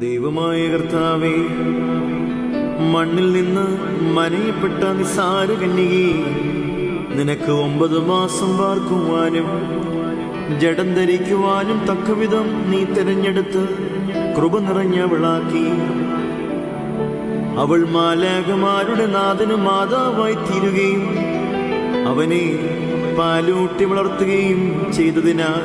ദൈവമായ കർത്താവേ മണ്ണിൽ നിന്ന് മനയപ്പെട്ട നിസാര കന്യകി നിനക്ക് ഒമ്പത് മാസം പാർക്കുവാനും ജഡം ധരിക്കുവാനും തക്കവിധം നീ തിരഞ്ഞെടുത്ത് കൃപ നിറഞ്ഞവളാക്കി. അവൾ മാലാകമാരുടെ നാഥന് മാതാവായി തീരുകയും അവനെ പാലൂട്ടി വളർത്തുകയും ചെയ്തതിനാൽ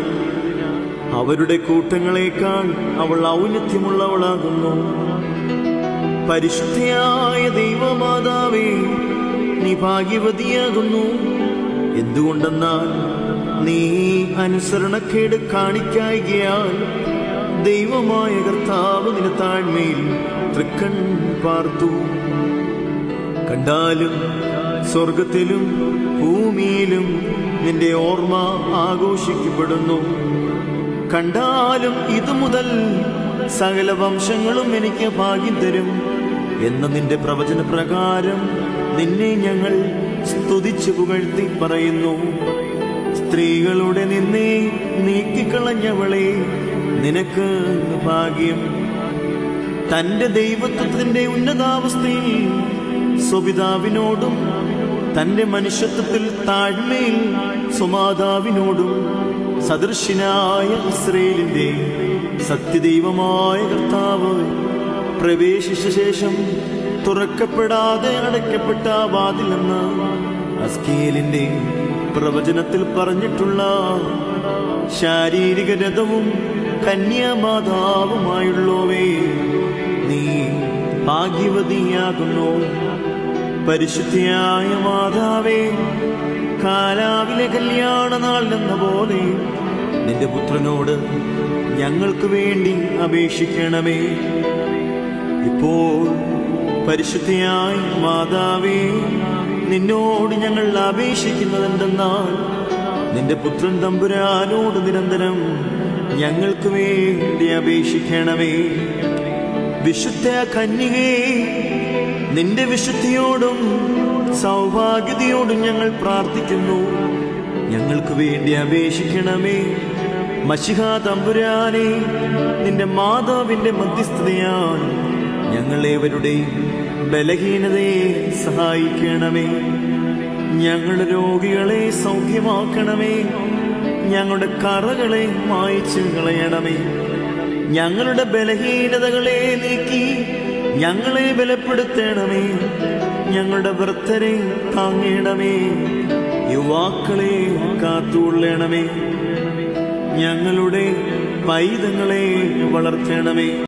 അവരുടെ കൂട്ടങ്ങളെക്കാൾ അവൾ ഔന്നത്യമുള്ളവളാകുന്നു. പരിശുദ്ധയായ ദൈവമാതാവേ നീ ഭാഗ്യവതിയാകുന്നു. എന്തുകൊണ്ടെന്നാൽ നീ അനുസരണക്കേട് കാണിക്കായികയാൽ ദൈവമായ കർത്താവ് നിന താഴ്മയിൽ തൃക്കൺ പാർത്തു. കണ്ടാലും സ്വർഗത്തിലും ഭൂമിയിലും നിന്റെ ഓർമ്മ ആഘോഷിക്കപ്പെടുന്നു. കണ്ടാലും ഇതു മുതൽ സകല വംശങ്ങളും എനിക്ക് ഭാഗ്യം തരും എന്ന നിന്റെ പ്രവചന പ്രകാരം നിന്നെ ഞങ്ങൾ സ്തുതിച്ചു പുകഴ്ത്തി പറയുന്നു. സ്ത്രീകളുടെ നിന്നെ നീക്കിക്കളഞ്ഞവളെ നിനക്ക് ഭാഗ്യം. തന്റെ ദൈവത്വത്തിന്റെ ഉന്നതാവസ്ഥയിൽ സ്വപിതാവിനോടും തന്റെ മനുഷ്യത്വത്തിൽ താഴ്മയിൽ സുമാതാവിനോടും സദൃശനായ ഇസ്രയേലിന്റെ സത്യദൈവമായ കർത്താവ് പ്രവേശിച്ച ശേഷം തുറക്കപ്പെടാതെ അടയ്ക്കപ്പെട്ട വാതിലെന്ന് അസ്കേലിന്റെ പ്രവചനത്തിൽ പറഞ്ഞിട്ടുള്ള ശാരീരിക രഥവും കന്യാമാതാവുമായുള്ളവേ നീ ഭാഗ്യവതിയാകുന്നു. പരിശുദ്ധിയായ മാതാവേ കാലാവിലെ കല്യാണ നാളിലെന്ന പോലെ നിന്റെ പുത്രനോട് ഞങ്ങൾക്ക് വേണ്ടി അപേക്ഷിക്കണമേ. ഇപ്പോൾ പരിശുദ്ധിയായി മാതാവേ നിന്നോട് ഞങ്ങൾ അപേക്ഷിക്കുന്നത് അപേക്ഷിക്കുന്നതെന്തെന്നാൽ നിന്റെ പുത്രൻ തമ്പുരാനോട് നിരന്തരം ഞങ്ങൾക്ക് വേണ്ടി അപേക്ഷിക്കണമേ. വിശുദ്ധ കന്യകേ നിന്റെ വിശുദ്ധിയോടും സൗഭാഗ്യതയോടും ഞങ്ങൾ പ്രാർത്ഥിക്കുന്നു. ഞങ്ങൾക്ക് വേണ്ടി അപേക്ഷിക്കണമേ. മഷിഹ തമ്പുരാനെ നിന്റെ മാതാവിന്റെ മധ്യസ്ഥതയാൽ ഞങ്ങളേവരുടെയും ബലഹീനതയെ സഹായിക്കണമേ. ഞങ്ങളുടെ രോഗികളെ സൗഖ്യമാക്കണമേ. ഞങ്ങളുടെ കറകളെ മായ്ച്ചു കളയണമേ. ഞങ്ങളുടെ ബലഹീനതകളെ നീക്കി ഞങ്ങളെ ബലപ്പെടുത്തണമേ. ഞങ്ങളുടെ വൃത്തരെ താങ്ങണമേ. യുവാക്കളെ കാത്തുകൊള്ളണമേ. ഞങ്ങളുടെ പൈതങ്ങളെ വളർത്തണമേ.